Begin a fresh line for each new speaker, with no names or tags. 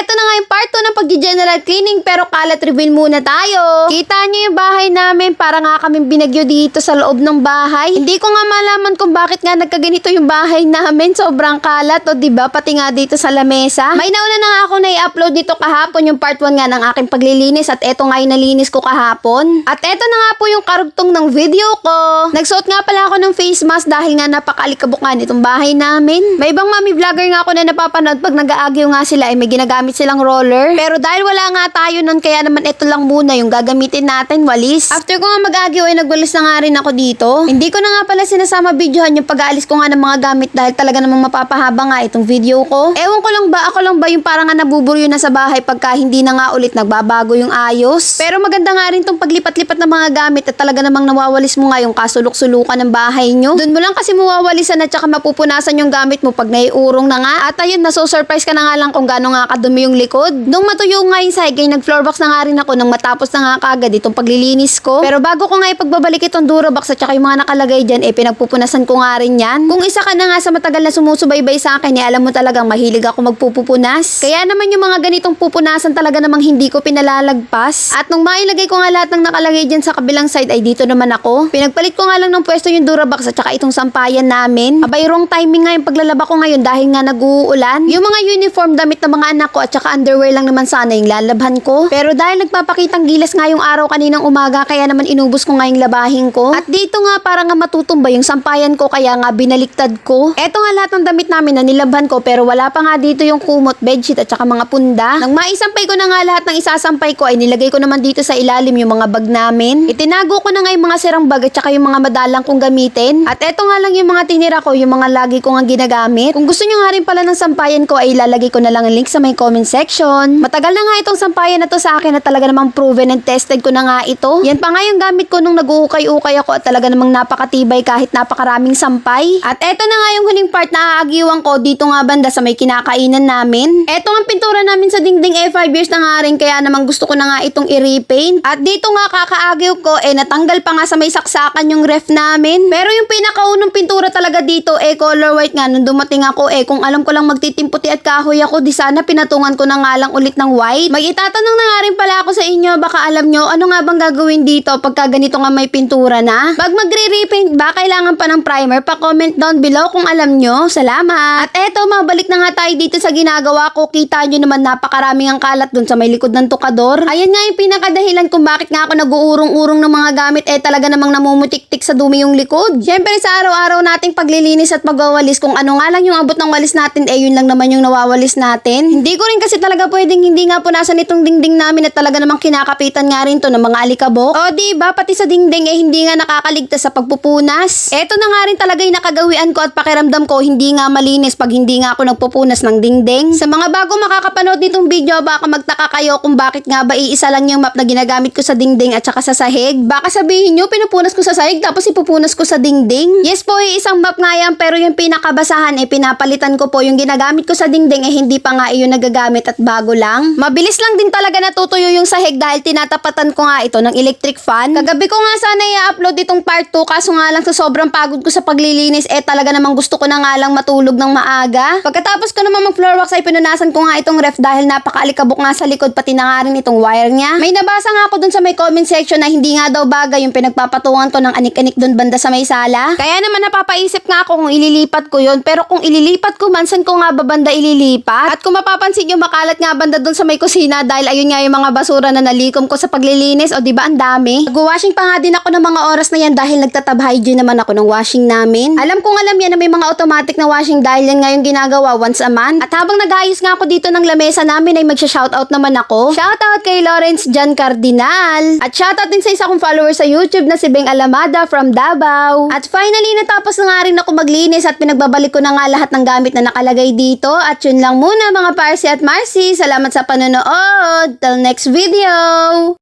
eto na nga yung part 2 ng pag-general cleaning pero kalat reveal muna tayo. Kita niyo yung bahay namin para nga kaming binagyo dito sa loob ng bahay. Hindi ko nga malaman kung bakit nga nagkaganito yung bahay namin. Sobrang kalat o diba? Pati nga dito sa lamesa. May nauna na nga ako na i-upload dito kahapon yung part 1 nga ng aking paglilinis at eto nga yung nalinis ko kahapon. At eto na nga po yung karugtong ng video ko. Nagsuot nga pala ako ng face mask dahil nga napakalikabok nga nitong bahay namin. May ibang mami vlogger nga ako na napapanood pag nag-aagyo nga sila ay may ginagamit silang roller. Pero dahil wala nga tayo nun kaya naman ito lang muna yung gagamitin natin walis. After ko nga mag-agyo ay nagwalis na nga rin ako dito. Hindi ko na nga pala sinasama videohan yung pag-aalis ko nga ng mga gamit dahil talaga namang mapapahaba nga itong video ko. Ewan ko lang ba ako lang ba yung parang nga nabuburyo na sa bahay pagka hindi na nga ulit nagbabago yung ayos. Pero maganda nga rin tong paglipat-lipat ng mga gamit at talaga namang nawawalis mo nga yung kasulok-sulukan ng bahay nyo. Doon mo lang kasi mawawalisan at saka mapupunasan yung gamit mo pag naiurong na nga. At ayun, naso-surprise ka na nga lang kung gaano nga kadumi yung likod. Nung matuyo nga yung sahig, nag-floor box na nga rin ako nang matapos na nga kagad itong paglilinis ko. Pero bago ko nga ipagbabalik itong Durabox at saka yung mga nakalagay dyan, eh pinagpupunasan ko nga rin yan. Kung isa ka na nga sa matagal na sumusubaybay sa akin, eh alam mo talagang mahilig ako magpupupunas. Kaya naman yung mga ganitong pupunasan talaga namang hindi ko pinalalagpas. At nung mailagay ko nga lahat ng nakalagay dyan sa kabilang side, ay dito naman ako. Pinagpalit ko nga lang ng pwesto yung Durabox at saka itong sampayan namin. Abay, wrong timing nga yung paglalaba ko ngayon dahil nga nag-uulan. Yung mga uniform damit ng mga anak ko at saka underwear lang naman sana yung lalabhan ko. Pero dahil nagpapakitang gilas nga yung araw kaninang umaga, kaya naman inubos ko nga yung labahin ko. At dito nga para nga matutumba yung sampayan ko, kaya nga binaliktad ko. Eto nga lahat ng damit namin na nilabhan ko, pero wala pa nga dito yung kumot, bedsheet at saka mga punda. Nang maisampay ko na nga lahat ng isasampay ko, ay nilagay ko naman dito sa ilalim yung mga bag namin. Itinago ko na nga yung mga sirang bag at saka yung mga madalang kong gamitin. At eto nga lang yung mga tinira ko, yung mga lagi ko nga ginagamit. Kung gusto nyo nga rin pala ng sampayan ko, ay ilalagay ko na lang ang link sa may comment section. Matagal na nga itong sampayan na to sa akin at talaga namang proven and tested ko na nga ito. Yan pa nga yung gamit ko nung nag-uukay-ukay ako at talaga namang napakatibay kahit napakaraming sampay. At eto na nga yung huling part na aagiwan ko dito nga banda sa may kinakainan namin. Eto nga pintura namin sa dingding eh 5 years na nga rin kaya namang gusto ko na nga itong i-repaint. At dito nga kakaagiw ko eh natanggal pa nga sa may saksakan yung ref namin. Pero yung pinakaunong pintura talaga dito eh color white nga nung dumating ako eh kung alam ko lang magtitimputi at kahoy ako di sana pinatungan ko na nga lang ulit ng white. May itatanong na nga rin pala ako sa inyo baka alam nyo ano nga bang gagawin dito pagka ganito nga may pintura na. Pag magre-repaint ba kailangan pa ng primer pa comment down below kung alam nyo. Salamat. At eto mabalik na nga tayo dito sa ginagawa ko. Kita nyo naman napakaraming ang kalat dun sa may likod ng tukador. Ayan nga yung pinakadahilan kung bakit nga ako nag-uurong-urong ng mga gamit eh talaga namang namumutik-tik sa dumi yung likod. Siyempre sa araw-araw nating paglilinis at pagwawalis kung ano nga lang yung abot ng walis natin eh yun lang naman yung nawawalis natin. Hindi ko rin kasi talaga pwedeng hindi nga punasan itong dingding namin at talaga namang kinakapitan nga rin to ng mga alikabok. O di ba pati sa dingding eh hindi nga nakakaligtas sa pagpupunas. Eto na nga rin talaga yung nakagawian ko at pakiramdam ko hindi nga malinis pag hindi nga ako nagpupunas ng dingding. Sa mga bago makakapanood nitong video baka magtaka kayo kung bakit nga ba iisa lang yung map na ginagamit ko sa dingding at saka sa sahig. Baka sabihin nyo pinupunas ko sa sahig tapos ipupunas ko sa dingding. Yes po eh, isang map nga yan pero yung pinakabasahan eh pinapalitan ko po yung ginagamit ko sa dingding eh hindi pa nga iyon nagagamit at bago lang. Mabilis lang din talaga natutuyo yung sahig dahil tinatapatan ko nga ito ng electric fan. Kagabi ko nga sana i-upload itong part 2 kaso nga lang sa sobrang pagod ko sa paglilinis eh talaga namang gusto ko na nga lang matulog ng maaga. Pagkatapos ko naman mag floor wax ay pinunasan ko nga itong ref dahil napakaalikabok nga sa likod pati na nga rin itong wire niya. May nabasa nga ako dun sa may comment section na hindi nga daw bagay yung pinagpapatungan ko ng anik-anik dun banda sa may sala. Kaya naman napapaisip nga ako kung ililipat ko yun pero kung ililipat ko man saan ko nga ba banda ililipat? At kung mapapansin nyo makalat nga banda dun sa may kusina dahil ayun nga yung mga basura na nalikom ko sa paglilinis o di ba ang dami? Nag-washing pa nga din ako ng mga oras na yan dahil nagtatab hygiene naman ako ng washing namin. Alam kong alam yan na may mga automatic na washing dahil yan nga yung ginagawa once a month. At habang nag-ayos nga ako dito ng lamesa namin ay magsha-shoutout naman ako. Shoutout kay Lawrence Jan Cardinal. At shoutout din sa isa kong follower sa YouTube na si Beng Alamada from Davao. At finally natapos na nga rin ako maglinis at pinagbabalik ko na nga lahat ng gamit na nakalagay dito. At yun lang muna mga Parsi at Marcy. Salamat sa panonood. Till next video!